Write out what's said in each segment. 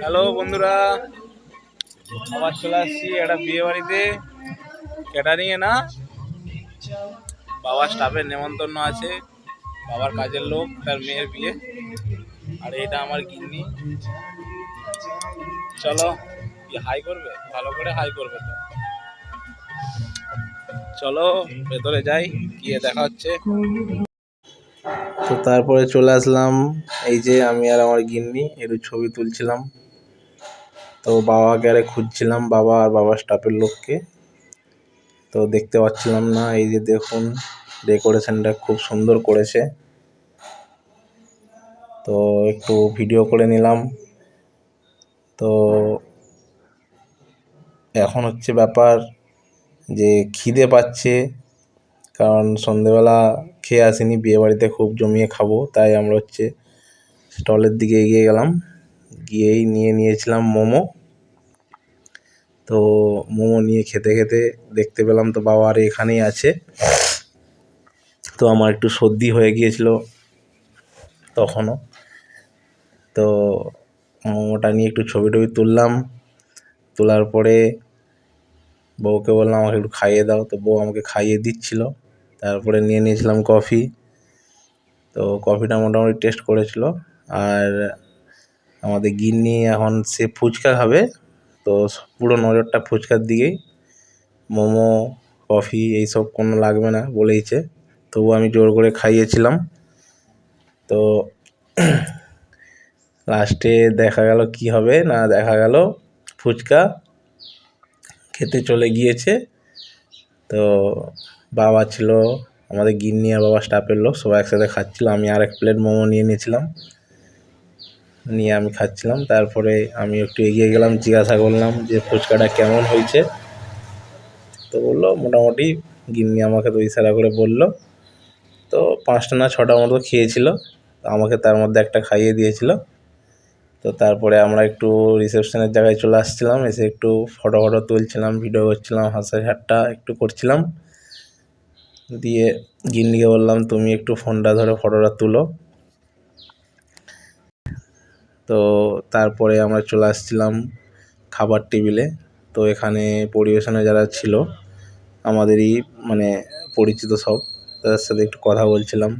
Hello বন্ধুরা, আবার চলে আসছি একটা বিয়ে বাড়িতে ক্যাটারিং এ না, বাবার স্টাফের নেমন্তন্ন আছে, বাবার কাজের লোক, তার মেয়ের বিয়ে, আর এটা আমার গিন্নি। চলো হাই করবে? ভালো করে হাই করবে তো। চলো, ভেতরে যাই, গিয়ে দেখা হচ্ছে। তো তারপরে চলে আসলাম, এই যে আমি আর আমার গিন্নি একটু ছবি তুলছিলাম। তো বাবাকে আরে খুঁজছিলাম, বাবা আর বাবার স্টাফের লোককে। তো দেখতে পাচ্ছিলাম না, এই যে দেখুন ডেকোরেশনটা খুব সুন্দর করেছে। তো একটু ভিডিও করে নিলাম। তো এখন হচ্ছে ব্যাপার যে খিদে পাচ্ছে, কারণ সন্ধেবেলা খেয়ে আসিনি বিয়ে বাড়িতে খুব জমিয়ে খাব, তাই আমরা হচ্ছে স্টলের দিকে এগিয়ে গেলাম। গিয়েই নিয়ে নিয়েছিলাম মোমো। তো মোমো নিয়ে খেতে খেতে দেখতে পেলাম তো বাবা আর এখানেই আছে। তো আমার একটু সর্দি হয়ে গিয়েছিল তখনও। তো মোমোটা নিয়ে একটু ছবি টবি তুললাম। তোলার পরে বউকে বললাম, আমাকে একটু খাইয়ে দাও। তো বউ আমাকে খাইয়ে দিচ্ছিল। তারপরে নিয়ে নিয়েছিলাম কফি। তো কফিটা মোটামুটি টেস্ট করেছিল। আর আমাদের গিন্নি এখন সে ফুচকা খাবে। তো পুরো নজরটা ফুচকার দিকেই। মোমো, কফি এইসব কোনো লাগবে না বলেইছে তবু আমি জোর করে খাইয়েছিলাম। তো লাস্টে দেখা গেল কি হবে না দেখা গেল ফুচকা খেতে চলে গিয়েছে। তো বাবা ছিল, আমাদের গিন্নি আর বাবা স্টাফের লোক সবাই একসাথে খাচ্ছিল। আমি আর এক প্লেট মোমো নিয়ে নিয়েছিলাম। নিয়ে আমি খাচ্ছিলাম। তারপরে আমি একটু এগিয়ে গেলাম, জিজ্ঞাসা করলাম যে ফুচকাটা কেমন হয়েছে। তো বলল, মোটামুটি। গিন্নি আমাকে তো ইশারা করে বলল। তো পাঁচটা না ছটা মতো খেয়েছিল। আমাকে তার মধ্যে একটা খাইয়ে দিয়েছিল। তো তারপরে আমরা একটু রিসেপশনের জায়গায় চলে আসছিলাম। এসে একটু ফটো ফটো তুলছিলাম, ভিডিও করছিলাম, হাসা ঠাট্টা একটু করছিলাম। দিয়ে গিন্নিকে বললাম, তুমি একটু ফোনটা ধরে, ফটোটা তুলো। তো তারপরে আমরা চলে আসছিলাম খাবার টেবিলে। তো এখানে পরিবেশনে যারা ছিল, আমাদেরই মানে পরিচিত সব, তাদের সাথে একটু কথা বলছিলাম।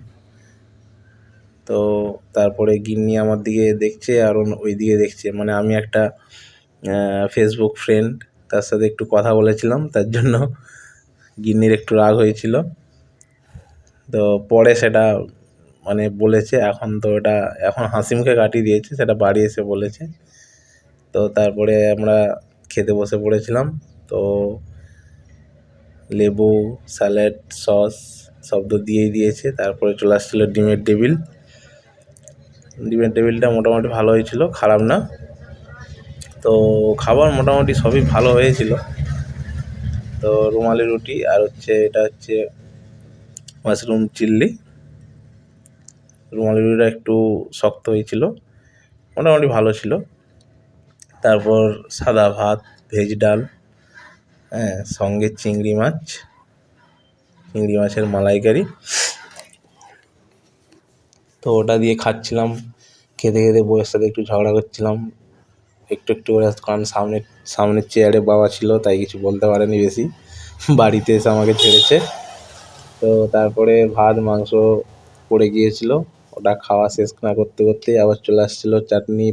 তো তারপরে গিন্নি আমার দিকে দেখছে, আর ওই দিকে দেখছে। মানে আমি একটা ফেসবুক ফ্রেন্ড তার সাথে একটু কথা বলেছিলাম, তার জন্য গিন্নির একটু রাগ হয়েছিল। তো পরে সেটা মানে বলেছে, এখন তো এটা, এখন হাসি মুখে কাটিয়ে দিয়েছে, সেটা বাড়ি এসে বলেছে। তো তারপরে আমরা খেতে বসে পড়েছিলাম, তো লেবু, স্যালাড, সস সব তো দিয়েই দিয়েছে, তারপরে চলে আসছিল ডিমের টেবিল। ডিমের টেবিলটা মোটামুটি ভালো হয়েছিল খারাপ না। তো খাবার মোটামুটি সবই ভালো হয়েছিল। তো রুমালি রুটি, আর হচ্ছে, এটা হচ্ছে মাশরুম চিল্লি। রুমালি রুটিটা একটু শক্ত হয়েছিল। মোটামুটি ভালো ছিল। তারপর সাদা ভাত, ভেজ ডাল হ্যাঁ সঙ্গে চিংড়ি মাছ, চিংড়ি মাছের মালাইকারি। তো ওটা দিয়ে খাচ্ছিলাম। খেতে খেতে বউয়ের সাথে একটু ঝগড়া করছিলাম। একটু একটু করে, কারণ সামনে, সামনের চেয়ারে বাবা ছিল, তাই কিছু বলতে পারেনি বেশি। বাড়িতে এসে আমাকে ছেড়েছে। তো তারপরে ভাত, মাংস পড়ে গিয়েছিল। ওটা খাওয়া শেষ না করতে করতেই আবার চলে আসছিল চাটনি